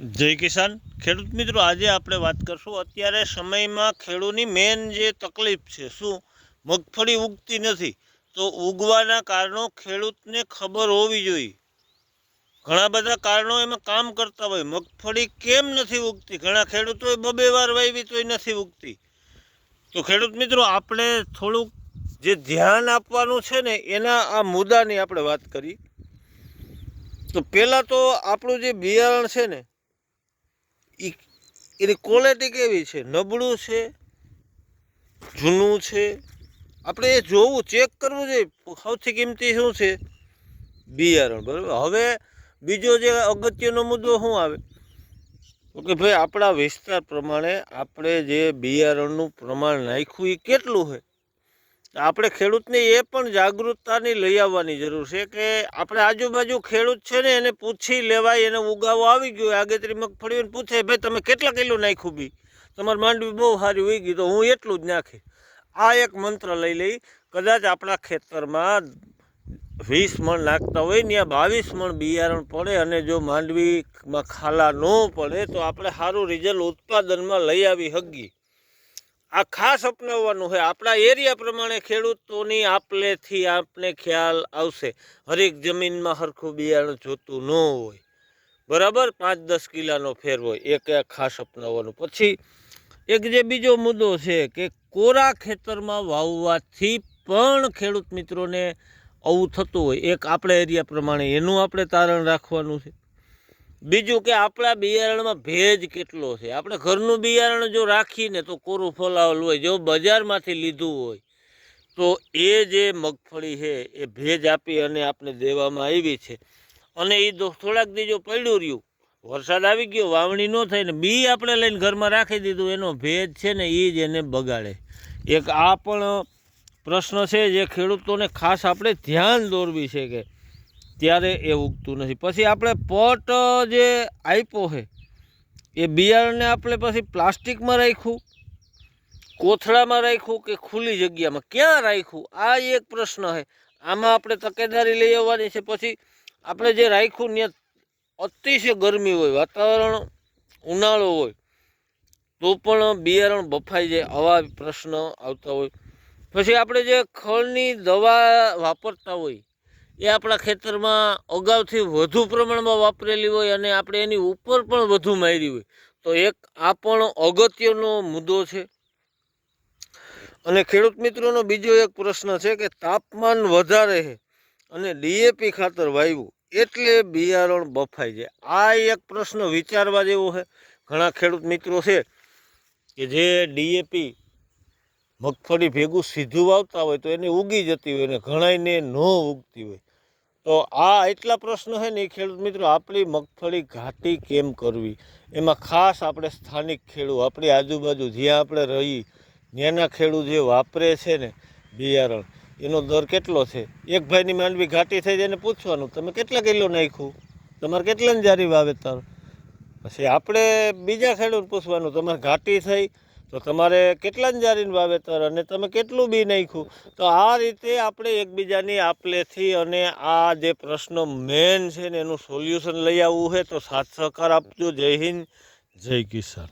જય કિસાન. ખેડૂત મિત્રો, આજે આપણે વાત કરશું. અત્યારે સમયમાં ખેડૂતની મેન જે તકલીફ છે, શું? મગફળી ઉગતી નથી. તો ઉગવાના કારણો ખેડૂતને ખબર હોવી જોઈએ. ઘણા બધા કારણો એમાં કામ કરતા હોય. મગફળી કેમ નથી ઉગતી? ઘણા ખેડૂતોએ બબે વાર વાવી તોય નથી ઉગતી. તો ખેડૂત મિત્રો, આપણે થોડુંક જે ધ્યાન આપવાનું છે ને, એના આ મુદ્દાની આપણે વાત કરી. તો પહેલાં તો આપણું જે બિયારણ છે ને ઈ એની ક્વોલિટી કેવી છે? નબળું છે? જૂનું છે? આપણે એ જોવું ચેક કરવું જોઈએ. સૌથી કિંમતી શું છે? બિયારણ, બરાબર? હવે બીજો જે અગત્યનો મુદ્દો શું આવે? તો કે ભાઈ, આપણા વિસ્તાર પ્રમાણે આપણે જે બિયારણનું પ્રમાણ નાખ્યું એ કેટલું છે આપણે ખેડૂતને એ પણ જાગૃતતાની લઈ આવવાની જરૂર છે કે આપણે આજુબાજુ ખેડૂત છે ને એને પૂછી લેવાય, એને ઉગાવો આવી ગયો, આગેતરી મગફળી પૂછે, ભાઈ, તમે કેટલા કિલો નાખ્યું બી? તમારી માંડવી બહુ સારી હોઈ ગઈ, તો હું એટલું જ નાખી આ એક મંત્ર લઈ લઈ કદાચ આપણા ખેતરમાં વીસ મણ નાખતા હોય ને બાવીસ મણ બિયારણ પડે અને જો માંડવીમાં ખાલા ન પડે, તો આપણે સારું રિઝલ્ટ ઉત્પાદનમાં લઈ આવી શકીએ. આ ખાસ અપનાવવાનું છે આપણા એરિયા પ્રમાણે ખેડૂતોની આપલેથી આપને ખ્યાલ આવશે. હરેક જમીનમાં સરખું બિયારણ જોતું ન હોય. બરાબર? પાંચ દસ કિલાનો ફેર હોય. એક ખાસ અપનાવવાનું. પછી એક જે બીજો મુદ્દો છે કે કોરા ખેતરમાં વાવવાથી પણ ખેડૂત મિત્રોને આવું થતું હોય. એક આપણા એરિયા પ્રમાણે એનું આપણે તારણ રાખવાનું છે. બીજું કે આપણા બિયારણમાં ભેજ કેટલો છે? આપણે ઘરનું બિયારણ જો રાખીને તો કોરું ફોલાવેલું હોય જો બજારમાંથી લીધું હોય, તો એ જે મગફળી છે, એ ભેજ આપી અને આપણે દેવામાં આવી છે. અને એ થોડાક દી પડ્યું રહ્યું, વરસાદ આવી ગયો, વાવણી ન થઈ ને બી આપણે લઈને ઘરમાં રાખી દીધું, એનો ભેજ છે ને એ જ એને બગાડે. એક આ પણ પ્રશ્ન છે જે ખેડૂતોને ખાસ આપણે ધ્યાન દોરવી છે કે ત્યારે એ ઉગતું નથી. પછી આપણે પટ જે આપ્યો છે, એ બિયારણને આપણે પછી પ્લાસ્ટિકમાં રાખ્યું, કોથળામાં રાખ્યું કે ખુલ્લી જગ્યામાં? ક્યાં રાખ્યું? આ એક પ્રશ્ન છે. આમાં આપણે તકેદારી લઈ આવવાની છે. પછી આપણે જે રાખ્યું, ત્યાં અતિશય ગરમી હોય, વાતાવરણ ઉનાળો હોય, તો પણ બિયારણ બફાઈ જાય આવા પ્રશ્ન આવતા હોય. પછી આપણે જે ખળની દવા વાપરતા હોય એ આપણા ખેતરમાં અગાઉથી વધુ પ્રમાણમાં વાપરેલી હોય અને આપણે એની ઉપર પણ વધુ મારી હોય, તો એક આ પણ અગત્યનો મુદ્દો છે. અને ખેડૂત મિત્રોનો બીજો એક પ્રશ્ન છે કે તાપમાન વધારે અને ડીએપી ખાતર વાવ્યું એટલે બિયારણ બફાઈ જાય. આ એક પ્રશ્ન વિચારવા જેવો છે. ઘણા ખેડૂત મિત્રો છે કે જે ડીએપી મગફળી ભેગું સીધું વાવતા હોય તો એને ઉગી જતી હોય અને ઘણાઈને ન ઉગતી હોય. તો આ એટલા પ્રશ્ન છે ને, એ ખેડૂત મિત્રો, આપણી મગફળી ઘાટી કેમ કરવી? એમાં ખાસ આપણે સ્થાનિક ખેડૂત, આપણી આજુબાજુ જ્યાં આપણે રહી, ત્યાંના ખેડૂત જે વાપરે છે ને, બિયારણ, એનો દર કેટલો છે? એક ભાઈની માંડવી ઘાટી થઈ જાય પૂછવાનું, તમે કેટલા કિલો નાખ્યું? તમારે કેટલાની જારી વાવેતર? પછી આપણે બીજા ખેડૂત પૂછવાનું, તમારે ઘાટી થઈ તો તમારે કેટલા જારીનું વાવેતર અને તમે કેટલું બી નાખ્યું? તો આ રીતે આપણે એકબીજાની આપલેથી અને આ જે પ્રશ્નો મેન છે ને એનું સોલ્યુશન લઈ આવવું છે. તો સાથ સહકાર આપજો. જય હિન્દ. જય કિસાન.